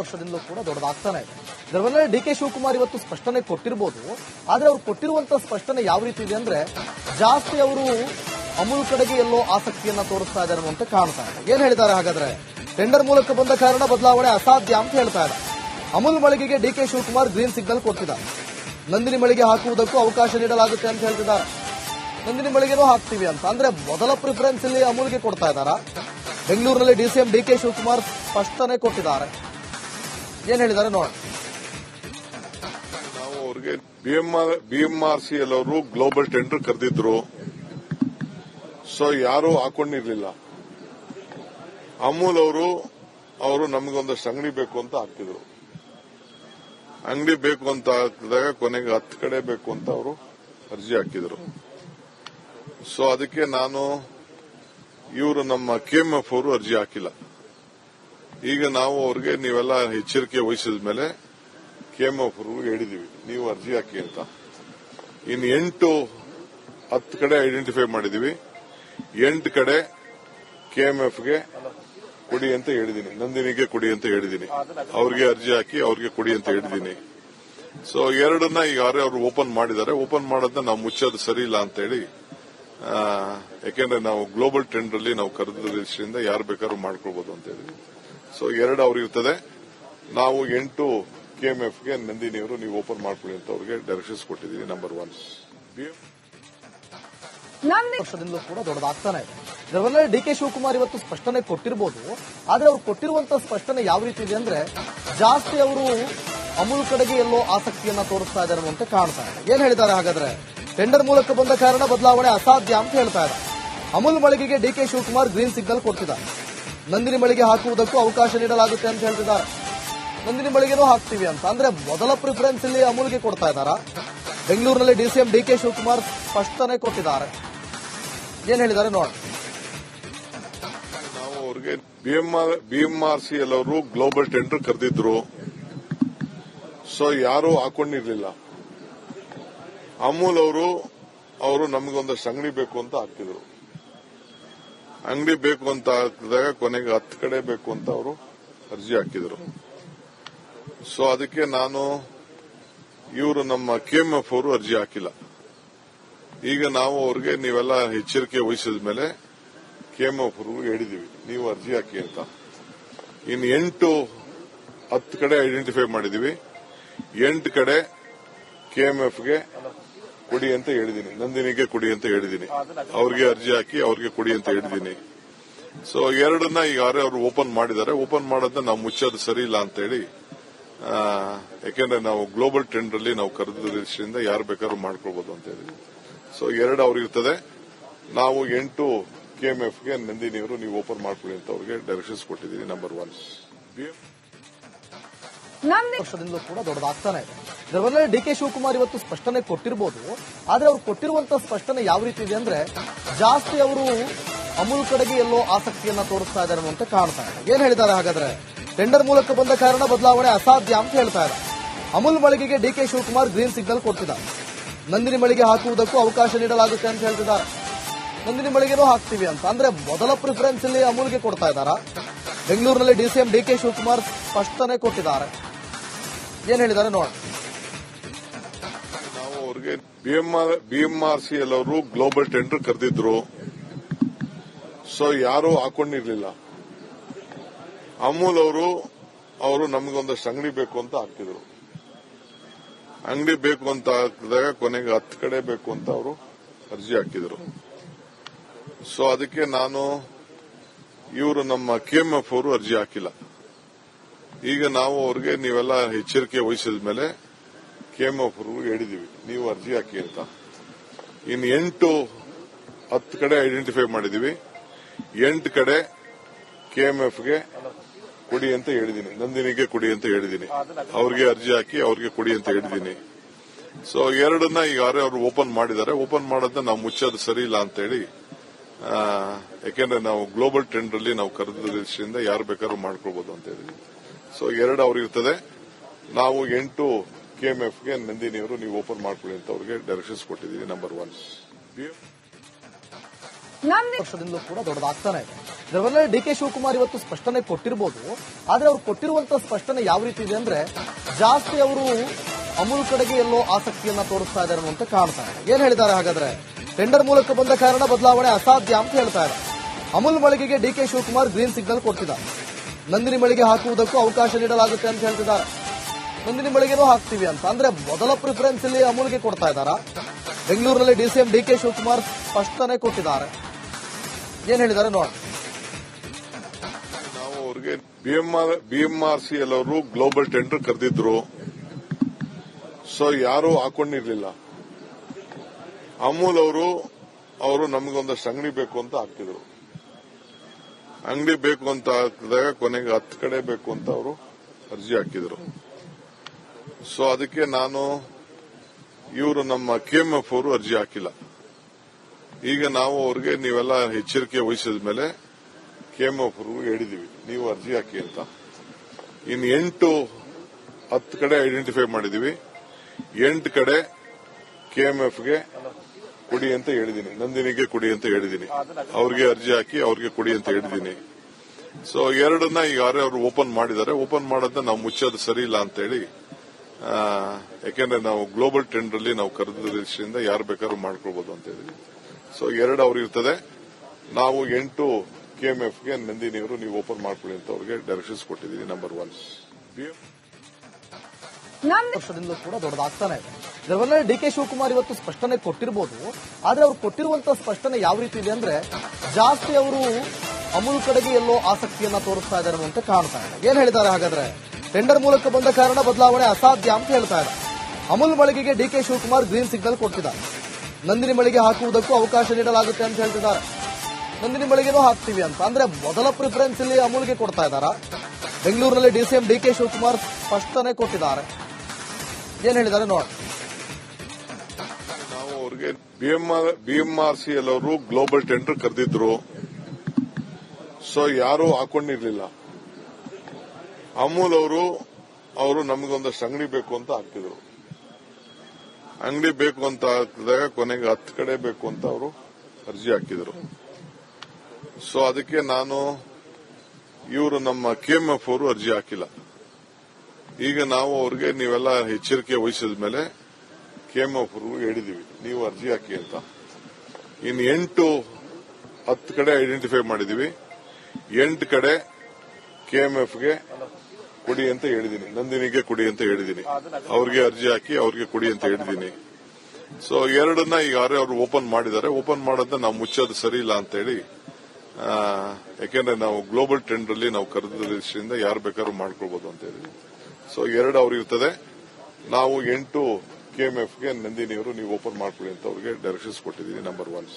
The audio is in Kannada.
ವರ್ಷದಿಂದಲೂ ಕೂಡ ದೊಡ್ಡದಾಗ್ತಾನೆ ಇದೆ. ಡಿ ಕೆ ಶಿವಕುಮಾರ್ ಇವತ್ತು ಸ್ಪಷ್ಟನೆ ಕೊಟ್ಟಿರ್ಬೋದು. ಆದ್ರೆ ಅವ್ರು ಕೊಟ್ಟಿರುವಂತಹ ಸ್ಪಷ್ಟನೆ ಯಾವ ರೀತಿ ಇದೆ ಅಂದ್ರೆ ಜಾಸ್ತಿ ಅವರು ಅಮೂಲ್ ಕಡೆಗೆ ಎಲ್ಲೋ ಆಸಕ್ತಿಯನ್ನ ತೋರಿಸ್ತಾ ಇದ್ದಾರೆ ಅಂತ ಕಾಣ್ತಾ ಇದೆ. ಏನ್ ಹೇಳಿದ್ದಾರೆ ಹಾಗಾದ್ರೆ? ಟೆಂಡರ್ ಮೂಲಕ ಬಂದ ಕಾರಣ ಬದಲಾವಣೆ ಅಸಾಧ್ಯ ಅಂತ ಹೇಳ್ತಾ ಇದ್ದಾರೆ Amul ಮಳಿಗೆಗೆ D K Shivakumar green signal ಕೊಟ್ಟಿದ್ದಾರೆ. ನಂದಿನಿ ಮಳಿಗೆ ಹಾಕುವುದಕ್ಕೂ ಅವಕಾಶ ನೀಡಲಾಗುತ್ತೆ ಅಂತ ಹೇಳ್ತಿದ್ದಾರೆ. ನಂದಿನಿ ಮಳಿಗೆನೂ ಹಾಕ್ತೀವಿ ಅಂತ. ಅಂದ್ರೆ ಮೊದಲ ಪ್ರಿಫರೆನ್ಸ್ ಇಲ್ಲಿ ಅಮೂಲ್ಗೆ ಕೊಡ್ತಾ ಇದ್ದಾರಾ? ಬೆಂಗಳೂರಿನಲ್ಲಿ ಡಿಸಿಎಂ ಡಿ ಕೆ ಶಿವಕುಮಾರ್ ಸ್ಪಷ್ಟನೆ ಕೊಟ್ಟಿದ್ದಾರೆ. ಏನ್ ಹೇಳಿದ್ದಾರೆ ನೋಡೋಣ ನಾವು ಅವ್ರಿಗೆ ಬಿಎಂಆರ್ ಬಿಎಂಆರ್ ಸಿ ಎಲ್ ಅವರು ಗ್ಲೋಬಲ್ ಟೆಂಡರ್ ಕರೆದಿದ್ರು. ಸೊ ಯಾರು ಹಾಕೊಂಡಿರ್ಲಿಲ್ಲ. ಅಮೂಲ್ ಅವರು ಅವರು ನಮಗೊಂದಷ್ಟು ಅಂಗಡಿ ಬೇಕು ಅಂತ ಹಾಕ್ತಿದ್ರು. ಅಂಗಡಿ ಬೇಕು ಅಂತ ಹಾಕಿದಾಗ ಕೊನೆಗೆ ಹತ್ತು ಕಡೆ ಬೇಕು ಅಂತ ಅವರು ಅರ್ಜಿ ಹಾಕಿದ್ರು. ಸೊ ಅದಕ್ಕೆ ನಾನು ಇವರು ನಮ್ಮ ಕೆಎಂಎಫ್ ಅವರು ಅರ್ಜಿ ಹಾಕಿಲ್ಲ. ಈಗ ನಾವು ಅವ್ರಿಗೆ ನೀವೆಲ್ಲ ಎಚ್ಚರಿಕೆ ವಹಿಸಿದ ಮೇಲೆ ಕೆಎಂಎಫ್ ಅವ್ರಿಗೆ ಹೇಳಿದೀವಿ. ನೀವು ಅರ್ಜಿ ಹಾಕಿ ಅಂತ. ಇನ್ನು ಎಂಟು ಹತ್ತು ಕಡೆ ಐಡೆಂಟಿಫೈ ಮಾಡಿದೀವಿ. ಎಂಟು ಕಡೆ ಕೆಎಂಎಫ್ಗೆ ಕೊಡಿ ಅಂತ ಹೇಳಿದೀನಿ. ನಂದಿನಿಗೆ ಕೊಡಿ ಅಂತ ಹೇಳಿದೀನಿ. ಅವ್ರಿಗೆ ಅರ್ಜಿ ಹಾಕಿ ಅವ್ರಿಗೆ ಕೊಡಿ ಅಂತ ಹೇಳಿದೀನಿ. ಸೊ ಎರಡನ್ನ ಈಗ ಅವರು ಓಪನ್ ಮಾಡಿದ್ದಾರೆ ಓಪನ್ ಮಾಡೋದನ್ನ ನಾವು ಮುಚ್ಚೋದು ಸರಿ ಇಲ್ಲ ಅಂತ ಹೇಳಿ ಆ, ಯಾಕೆಂದ್ರೆ ನಾವು ಗ್ಲೋಬಲ್ ಟ್ರೆಂಡ್ ಅಲ್ಲಿ ನಾವು ಕರೆದ ದೃಷ್ಟಿಯಿಂದ ಯಾರು ಬೇಕಾದ್ರೂ ಮಾಡ್ಕೊಳ್ಬಹುದು ಅಂತ ಹೇಳಿ ಸೊ ಎರಡು ಅವರು ಇರ್ತದೆ. ನಾವು ಎಂಟು ಕೆಎಂಎಫ್ಗೆ ನಂದಿನಿಯವರು ನೀವು ಓಪನ್ ಮಾಡ್ಕೊಳ್ಳಿ ಅಂತ ಅವ್ರಿಗೆ ಡೈರೆಕ್ಷನ್ಸ್ ಕೊಟ್ಟಿದ್ದೀವಿ ನಂಬರ್ ಒನ್ ಕೂಡ ದೊಡ್ಡದಾಗ್ತಾನೆ. ಇದೆ ಇದರಲ್ಲೇ ಡಿ ಕೆ ಶಿವಕುಮಾರ್ ಇವತ್ತು ಸ್ಪಷ್ಟನೆ ಕೊಟ್ಟಿರಬಹುದು ಆದ್ರೆ ಅವ್ರು ಕೊಟ್ಟಿರುವಂತಹ ಸ್ಪಷ್ಟನೆ ಯಾವ ರೀತಿ ಇದೆ ಅಂದ್ರೆ ಜಾಸ್ತಿ ಅವರು ಅಮೂಲ್ ಕಡೆಗೆ ಎಲ್ಲೋ ಆಸಕ್ತಿಯನ್ನ ತೋರಿಸ್ತಾ ಇದ್ದಾರೆ ಅಂತ ಕಾಣ್ತಾ ಇದೆ. ಏನ್ ಹೇಳಿದ್ದಾರೆ ಹಾಗಾದ್ರೆ? ಟೆಂಡರ್ ಮೂಲಕ ಬಂದ ಕಾರಣ ಬದಲಾವಣೆ ಅಸಾಧ್ಯ ಅಂತ ಹೇಳ್ತಾ ಇದ್ದಾರೆ Amul ಮಳಿಗೆಗೆ D K Shivakumar green signal ಕೊಟ್ಟಿದ್ದಾರೆ ನಂದಿನಿ ಮಳಿಗೆ ಹಾಕುವುದಕ್ಕೂ ಅವಕಾಶ ನೀಡಲಾಗುತ್ತೆ ಅಂತ ಹೇಳ್ತಿದ್ದಾರೆ. ನಂದಿನಿ ಮಳಿಗೆನೂ ಹಾಕ್ತೀವಿ ಅಂತ. ಅಂದ್ರೆ ಮೊದಲ ಪ್ರಿಫರೆನ್ಸ್ ಇಲ್ಲಿ ಅಮೂಲ್ಗೆ ಕೊಡ್ತಾ ಇದ್ದಾರ? ಬೆಂಗಳೂರಿನಲ್ಲಿ ಡಿಸಿಎಂ ಡಿ ಕೆ ಶಿವಕುಮಾರ್ ಸ್ಪಷ್ಟನೆ ಕೊಟ್ಟಿದ್ದಾರೆ. ಏನ್ ಹೇಳಿದ್ದಾರೆ ನೋಡಿ. ನಾವು ಅವ್ರಿಗೆ ಬಿಎಂಆರ್ ಸಿ ಎಲ್ ಅವರು ಗ್ಲೋಬಲ್ ಟೆಂಡರ್ ಕರೆದಿದ್ರು. ಸೊ ಯಾರು ಹಾಕೊಂಡಿರ್ಲಿಲ್ಲ. ಅಮೂಲ್ ಅವರು ಅವರು ನಮಗೊಂದು ಅಂಗಡಿ ಬೇಕು ಅಂತ ಹಾಕ್ತಿದ್ರು. ಅಂಗಡಿ ಬೇಕು ಅಂತ ಹಾಕಿದಾಗ ಕೊನೆಗೆ ಹತ್ತು ಕಡೆ ಬೇಕು ಅಂತ ಅವರು ಅರ್ಜಿ ಹಾಕಿದ್ರು. ಸೊ ಅದಕ್ಕೆ ನಾನು ಇವರು ನಮ್ಮ ಕೆಎಂಎಫ್ ಅವರು ಅರ್ಜಿ ಹಾಕಿಲ್ಲ. ಈಗ ನಾವು ಅವ್ರಿಗೆ ನೀವೆಲ್ಲ ಎಚ್ಚರಿಕೆ ವಹಿಸಿದ ಮೇಲೆ ಕೆಎಂಎಫ್ ಅವ್ರಿಗೆ ಹೇಳಿದೀವಿ, ನೀವು ಅರ್ಜಿ ಹಾಕಿ ಅಂತ. ಇನ್ನು ಎಂಟು, ಹತ್ತು ಕಡೆ ಐಡೆಂಟಿಫೈ ಮಾಡಿದೀವಿ. ಎಂಟು ಕಡೆ ಕೆಎಂಎಫ್ಗೆ ಕೊಡಿ ಅಂತ ಹೇಳಿದೀನಿ. ನಂದಿನಿಗೆ ಕೊಡಿ ಅಂತ ಹೇಳಿದೀನಿ. ಅವ್ರಿಗೆ ಅರ್ಜಿ ಹಾಕಿ ಅವ್ರಿಗೆ ಕೊಡಿ ಅಂತ ಹೇಳಿದೀನಿ. ಸೊ ಎರಡನ್ನ ಈಗ ಅವರು ಓಪನ್ ಮಾಡಿದ್ದಾರೆ ಓಪನ್ ಮಾಡೋದನ್ನ ನಾವು ಮುಚ್ಚೋದು ಸರಿ ಇಲ್ಲ ಅಂತ ಹೇಳಿ ಆ, ಯಾಕೆಂದ್ರೆ ನಾವು ಗ್ಲೋಬಲ್ ಟ್ರೆಂಡ್ ಅಲ್ಲಿ ನಾವು ಕರೆದ ದೃಷ್ಟಿಯಿಂದ ಯಾರು ಬೇಕಾದ್ರೂ ಮಾಡ್ಕೊಳ್ಬಹುದು ಅಂತ ಹೇಳಿ. ಸೊ ಎರಡು ಅವ್ರಿರ್ತದೆ. ನಾವು ಎಂಟು ಕೆಎಂಎಫ್ಗೆ ನಂದಿನಿಯವರು ನೀವು ಓಪನ್ ಮಾಡ್ಕೊಳ್ಳಿ ಅಂತ ಅವ್ರಿಗೆ ಡೈರೆಕ್ಷನ್ಸ್ ಕೊಟ್ಟಿದ್ದೀವಿ ನಂಬರ್ ಒನ್ ಕೂಡ ದೊಡ್ಡದಾಗ್ತಾನೆ ಇದರಲ್ಲೇ ಡಿ ಕೆ ಶಿವಕುಮಾರ್ ಇವತ್ತು ಸ್ಪಷ್ಟನೆ ಕೊಟ್ಟಿರ್ಬೋದು. ಆದ್ರೆ ಅವ್ರು ಕೊಟ್ಟಿರುವಂತಹ ಸ್ಪಷ್ಟನೆ ಯಾವ ರೀತಿ ಇದೆ ಅಂದ್ರೆ ಜಾಸ್ತಿ ಅವರು ಅಮೂಲ್ ಕಡೆಗೆ ಎಲ್ಲೋ ಆಸಕ್ತಿಯನ್ನ ತೋರಿಸ್ತಾ ಇದ್ದಾರೆ ಅಂತ ಕಾಣ್ತಾ ಇದೆ. ಏನ್ ಹೇಳಿದ್ದಾರೆ ಹಾಗಾದ್ರೆ? ಟೆಂಡರ್ ಮೂಲಕ ಬಂದ ಕಾರಣ ಬದಲಾವಣೆ ಅಸಾಧ್ಯ ಅಂತ ಹೇಳ್ತಾ ಇದ್ದಾರೆ. Amul ಮಳಿಗೆಗೆ D K Shivakumar green signal ಕೊಟ್ಟಿದ್ದಾರೆ ನಂದಿನಿ ಮಳಿಗೆ ಹಾಕುವುದಕ್ಕೂ ಅವಕಾಶ ನೀಡಲಾಗುತ್ತೆ ಅಂತ ಹೇಳ್ತಿದ್ದಾರೆ. ನಂದಿನಿ ಮಳಿಗೆನೂ ಹಾಕ್ತೀವಿ ಅಂತ. ಅಂದ್ರೆ ಮೊದಲ ಪ್ರಿಫರೆನ್ಸ್ ಇಲ್ಲಿ ಅಮೂಲ್ಗೆ ಕೊಡ್ತಾ ಇದ್ದಾರ? ಬೆಂಗಳೂರಿನಲ್ಲಿ ಡಿಸಿಎಂ ಡಿ ಕೆ ಶಿವಕುಮಾರ್ ಸ್ಪಷ್ಟನೆ ಕೊಟ್ಟಿದ್ದಾರೆ. ಏನ್ ಹೇಳಿದ್ದಾರೆ ನೋಡೋಣ. ನಾವು ಬಿಎಂಆರ್ಸಿಎಲ್ ಅವರು ಗ್ಲೋಬಲ್ ಟೆಂಡರ್ ಕರೆದಿದ್ರು. ಸೊ ಯಾರು ಹಾಕೊಂಡಿರ್ಲಿಲ್ಲ. ಅಮೂಲ್ ಅವರು ಅವರು ನಮಗೊಂದಷ್ಟು ಅಂಗಡಿ ಬೇಕು ಅಂತ ಹಾಕ್ತಿದ್ರು. ಅಂಗಡಿ ಬೇಕು ಅಂತ ಹಾಕಿದಾಗ ಕೊನೆಗೆ ಹತ್ತು ಕಡೆ ಬೇಕು ಅಂತ ಅವರು ಅರ್ಜಿ ಹಾಕಿದ್ರು. ಸೊ ಅದಕ್ಕೆ ನಾನು ಇವರು ನಮ್ಮ ಕೆಎಂಎಫ್ ಅವರು ಅರ್ಜಿ ಹಾಕಿಲ್ಲ. ಈಗ ನಾವು ಅವ್ರಿಗೆ ನೀವೆಲ್ಲ ಎಚ್ಚರಿಕೆ ವಹಿಸಿದ ಮೇಲೆ ಕೆಎಂಎಫ್ ಅವ್ರಿಗೆ ಹೇಳಿದೀವಿ. ನೀವು ಅರ್ಜಿ ಹಾಕಿ ಅಂತ. ಇನ್ನು ಎಂಟು ಹತ್ತು ಕಡೆ ಐಡೆಂಟಿಫೈ ಮಾಡಿದೀವಿ. ಎಂಟು ಕಡೆ ಕೆಎಂಎಫ್ಗೆ ಕೊಡಿ ಅಂತ ಹೇಳಿದೀನಿ. ನಂದಿನಿಗೆ ಕೊಡಿ ಅಂತ ಹೇಳಿದೀನಿ. ಅವ್ರಿಗೆ ಅರ್ಜಿ ಹಾಕಿ ಅವ್ರಿಗೆ ಕೊಡಿ ಅಂತ ಹೇಳಿದೀನಿ. ಸೊ ಎರಡನ್ನ ಈಗ ಅವರು ಓಪನ್ ಮಾಡಿದ್ದಾರೆ. ಓಪನ್ ಮಾಡೋದನ್ನ ನಾವು ಮುಚ್ಚೋದು ಸರಿ ಇಲ್ಲ ಅಂತ ಹೇಳಿ ಆ, ಯಾಕೆಂದ್ರೆ ನಾವು ಗ್ಲೋಬಲ್ ಟ್ರೆಂಡ್ ಅಲ್ಲಿ ನಾವು ಕರೆದ ಯಾರು ಬೇಕಾದ್ರೂ ಮಾಡ್ಕೊಳ್ಬಹುದು ಅಂತ ಹೇಳಿ ಸೊ ಎರಡು ಅವ್ರಿರ್ತದೆ. ನಾವು ಎಂಟು ಕೆಎಂಎಫ್ಗೆ ನಂದಿನಿಯವರು ನೀವು ಓಪನ್ ಮಾಡ್ಕೊಳ್ಳಿ ಅಂತ ಅವ್ರಿಗೆ ಡೈರೆಕ್ಷನ್ಸ್ ಕೊಟ್ಟಿದ್ದೀವಿ ನಂಬರ್ ಒನ್ ನಂದಿ ವರ್ಷದಿಂದಲೂ ಕೂಡ ದೊಡ್ಡದಾಗ್ತಾನೆ ಇದೆ. ಇದರಲ್ಲೇ ಡಿ ಕೆ ಶಿವಕುಮಾರ್ ಇವತ್ತು ಸ್ಪಷ್ಟನೆ ಕೊಟ್ಟಿರಬಹುದು ಆದ್ರೆ ಅವ್ರು ಕೊಟ್ಟಿರುವಂತಹ ಸ್ಪಷ್ಟನೆ ಯಾವ ರೀತಿ ಇದೆ ಅಂದ್ರೆ ಜಾಸ್ತಿ ಅವರು ಅಮೂಲ್ ಕಡೆಗೆ ಎಲ್ಲೋ ಆಸಕ್ತಿಯನ್ನ ತೋರಿಸ್ತಾ ಇದ್ದಾರೆ ಅಂತ ಕಾಣ್ತಾರೆ ಇದೆ. ಏನ್ ಹೇಳಿದ್ದಾರೆ ಹಾಗಾದ್ರೆ? ಟೆಂಡರ್ ಮೂಲಕ ಬಂದ ಕಾರಣ ಬದಲಾವಣೆ ಅಸಾಧ್ಯ ಅಂತ ಹೇಳ್ತಾ ಇದ್ದಾರೆ. Amul ಮಳಿಗೆಗೆ D K Shivakumar green signal ಕೊಡ್ತಿದ್ದಾರೆ ನಂದಿನಿ ಮಳಿಗೆ ಹಾಕುವುದಕ್ಕೂ ಅವಕಾಶ ನೀಡಲಾಗುತ್ತೆ ಅಂತ ಹೇಳ್ತಿದ್ದಾರೆ. ನಂದಿನಿ ಬೆಳಗ್ಗೆನೂ ಹಾಕ್ತೀವಿ ಅಂತ. ಅಂದ್ರೆ ಮೊದಲ ಪ್ರಿಫರೆನ್ಸ್ ಇಲ್ಲಿ ಅಮೂಲ್ಗೆ ಕೊಡ್ತಾ ಇದ್ದಾರಾ? ಬೆಂಗಳೂರಿನಲ್ಲಿ ಡಿಸಿಎಂ ಡಿ ಕೆ ಶಿವಕುಮಾರ್ ಸ್ಪಷ್ಟನೆ ಕೊಟ್ಟಿದ್ದಾರೆ. ಏನ್ ಹೇಳಿದ್ದಾರೆ ನೋಡಿ ನಾವು ಅವ್ರಿಗೆ ಬಿಎಂಆರ್ ಸಿ ಗ್ಲೋಬಲ್ ಟೆಂಡರ್ ಕರೆದಿದ್ರು. ಸೊ ಯಾರು ಹಾಕೊಂಡಿರ್ಲಿಲ್ಲ. ಅಮೂಲ್ ಅವರು ಅವರು ನಮಗೊಂದಷ್ಟು ಅಂಗಡಿ ಬೇಕು ಅಂತ ಹಾಕ್ತಿದ್ರು. ಅಂಗಡಿ ಬೇಕು ಅಂತ ಹಾಕಿದಾಗ ಕೊನೆಗೆ ಹತ್ತು ಕಡೆ ಬೇಕು ಅಂತ ಅವರು ಅರ್ಜಿ ಹಾಕಿದ್ರು. ಸೊ ಅದಕ್ಕೆ ನಾನು ಇವರು ನಮ್ಮ ಕೆಎಂಎಫ್ ಅವರು ಅರ್ಜಿ ಹಾಕಿಲ್ಲ. ಈಗ ನಾವು ಅವ್ರಿಗೆ ನೀವೆಲ್ಲ ಎಚ್ಚರಿಕೆ ವಹಿಸಿದ ಮೇಲೆ ಕೆಎಂಎಫ್ ಹೇಳಿದೀವಿ. ನೀವು ಅರ್ಜಿ ಹಾಕಿ ಅಂತ. ಇನ್ನು ಎಂಟು ಹತ್ತು ಕಡೆ ಐಡೆಂಟಿಫೈ ಮಾಡಿದೀವಿ. ಎಂಟು ಕಡೆ ಕೆಎಂಎಫ್ಗೆ ಕೊಡಿ ಅಂತ ಹೇಳಿದೀನಿ. ನಂದಿನಿಗೆ ಕೊಡಿ ಅಂತ ಹೇಳಿದೀನಿ. ಅವ್ರಿಗೆ ಅರ್ಜಿ ಹಾಕಿ ಅವ್ರಿಗೆ ಕೊಡಿ ಅಂತ ಹೇಳಿದೀನಿ. ಸೊ ಎರಡನ್ನ ಈಗ ಅವರು ಓಪನ್ ಮಾಡಿದ್ದಾರೆ ಓಪನ್ ಮಾಡೋದನ್ನ ನಾವು ಮುಚ್ಚೋದು ಸರಿ ಇಲ್ಲ ಅಂತ ಹೇಳಿ ಆ, ಯಾಕೆಂದ್ರೆ ನಾವು ಗ್ಲೋಬಲ್ ಟೆಂಡರ್ ಅಲ್ಲಿ ನಾವು ಕರೆದ ದೃಷ್ಟಿಯಿಂದ ಯಾರು ಬೇಕಾದ್ರೂ ಮಾಡ್ಕೊಳ್ಬಹುದು ಅಂತ ಹೇಳಿ. ಸೊ ಎರಡು ಅವ್ರು ಇರ್ತದೆ. ನಾವು ಎಂಟು ಕೆಎಂಎಫ್ಗೆ ನಂದಿನಿಯವರು ನೀವು ಓಪನ್ ಮಾಡ್ಕೊಳ್ಳಿ ಅಂತ ಅವ್ರಿಗೆ ಡೈರೆಕ್ಷನ್ಸ್ ಕೊಟ್ಟಿದ್ದೀವಿ ನಂಬರ್ ಒನ್ ವರ್ಷದಿಂದ ಕೂಡ ದೊಡ್ಡದಾಗ್ತಾನೆ ಇದೆ. ಡಿ ಕೆ ಶಿವಕುಮಾರ್ ಇವತ್ತು ಸ್ಪಷ್ಟನೆ ಕೊಟ್ಟಿರಬಹುದು ಆದ್ರೆ ಅವ್ರು ಕೊಟ್ಟಿರುವಂತಹ ಸ್ಪಷ್ಟನೆ ಯಾವ ರೀತಿ ಇದೆ ಅಂದ್ರೆ ಜಾಸ್ತಿ ಅವರು ಅಮೂಲ್ ಕಡೆಗೆ ಎಲ್ಲೋ ಆಸಕ್ತಿಯನ್ನ ತೋರಿಸ್ತಾ ಇದ್ದಾರೆ ಅಂತ ಕಾಣ್ತಾ ಇದೆ. ಏನ್ ಹೇಳಿದ್ದಾರೆ ಹಾಗಾದ್ರೆ? ಟೆಂಡರ್ ಮೂಲಕ ಬಂದ ಕಾರಣ ಬದಲಾವಣೆ ಅಸಾಧ್ಯ ಅಂತ ಹೇಳ್ತಾ ಇದೆ ಅಮೂಲ್ ಮಳಿಗೆಗೆ ಡಿಕೆ ಶಿವಕುಮಾರ್ ಗ್ರೀನ್ ಸಿಗ್ನಲ್ ಕೊಡ್ತಿದ್ದಾರೆ. ನಂದಿನಿ ಮಳಿಗೆ ಹಾಕುವುದಕ್ಕೂ ಅವಕಾಶ ನೀಡಲಾಗುತ್ತೆ ಅಂತ ಹೇಳ್ತಿದ್ದಾರೆ. ನಂದಿನಿ ಮಳಿಗೆನೂ ಹಾಕ್ತೀವಿ ಅಂತ. ಅಂದ್ರೆ ಮೊದಲ ಪ್ರಿಫರೆನ್ಸ್ ಇಲ್ಲಿ ಅಮೂಲ್ಗೆ ಕೊಡ್ತಾ ಇದ್ದಾರಾ? ಬೆಂಗಳೂರಿನಲ್ಲಿ ಡಿಸಿಎಂ ಡಿ ಕೆ ಶಿವಕುಮಾರ್ ಸ್ಪಷ್ಟನೆ ಕೊಟ್ಟಿದ್ದಾರೆ. ಏನ್ ಹೇಳಿದ್ದಾರೆ ನೋಡಿ ನಾವು ಅವ್ರಿಗೆ ಬಿಎಂಆರ್ ಬಿಎಂಆರ್ ಸಿ ಎಲ್ಲವರು ಗ್ಲೋಬಲ್ ಟೆಂಡರ್ ಕರೆದಿದ್ರು. ಸೊ ಯಾರು ಹಾಕೊಂಡಿರ್ಲಿಲ್ಲ. ಅಮೂಲ್ ಅವರು ಅವರು ನಮಗೊಂದಷ್ಟು ಅಂಗಡಿ ಬೇಕು ಅಂತ ಹಾಕ್ತಿದ್ರು. ಅಂಗಡಿ ಬೇಕು ಅಂತ ಹಾಕಿದಾಗ ಕೊನೆಗೆ ಹತ್ತು ಕಡೆ ಬೇಕು ಅಂತ ಅವರು ಅರ್ಜಿ ಹಾಕಿದ್ರು. ಸೊ ಅದಕ್ಕೆ ನಾನು ಇವರು ನಮ್ಮ ಕೆಎಂಎಫ್ ಅವರು ಅರ್ಜಿ ಹಾಕಿಲ್ಲ. ಈಗ ನಾವು ಅವ್ರಿಗೆ ನೀವೆಲ್ಲ ಎಚ್ಚರಿಕೆ ವಹಿಸಿದ ಮೇಲೆ ಕೆಎಂಎಫ್ ಹೇಳಿದೀವಿ, ನೀವು ಅರ್ಜಿ ಹಾಕಿ ಅಂತ. ಇನ್ನು ಎಂಟು, ಹತ್ತು ಕಡೆ ಐಡೆಂಟಿಫೈ ಮಾಡಿದೀವಿ. ಎಂಟು ಕಡೆ ಕೆಎಂಎಫ್ಗೆ ಕೊಡಿ ಅಂತ ಹೇಳಿದ್ದೀನಿ ನಂದಿನಿಗೆ ಕೊಡಿ ಅಂತ ಹೇಳಿದ್ದೀನಿ ಅವ್ರಿಗೆ ಅರ್ಜಿ ಹಾಕಿ ಅವ್ರಿಗೆ ಕೊಡಿ ಅಂತ ಹೇಳಿದ್ದೀನಿ ಸೊ ಎರಡನ್ನ ಈಗ ಯಾರೇ ಅವರು ಓಪನ್ ಮಾಡಿದ್ದಾರೆ. ಓಪನ್ ಮಾಡೋದನ್ನ ನಾವು ಮುಚ್ಚೋದು ಸರಿ ಇಲ್ಲ ಅಂತ ಹೇಳಿ ಯಾಕೆಂದ್ರೆ ನಾವು ಗ್ಲೋಬಲ್ ಟ್ರೆಂಡ್ ಅಲ್ಲಿ ನಾವು ಕರೆದ ಯಾರು ಬೇಕಾದ್ರೂ ಮಾಡ್ಕೊಳ್ಬಹುದು ಅಂತ ಹೇಳಿ ಸೊ ಎರಡು ಅವ್ರು ಇರ್ತದೆ ನಾವು ಎಂಟು ಕೆಎಂಎಫ್ಗೆ ನಂದಿನಿಯವರು ನೀವು ಓಪನ್ ಮಾಡ್ಕೊಳ್ಳಿ ಅಂತ ಅವ್ರಿಗೆ ಡೈರೆಕ್ಷನ್ಸ್ ಕೊಟ್ಟಿದ್ದೀನಿ ನಂಬರ್ ಒನ್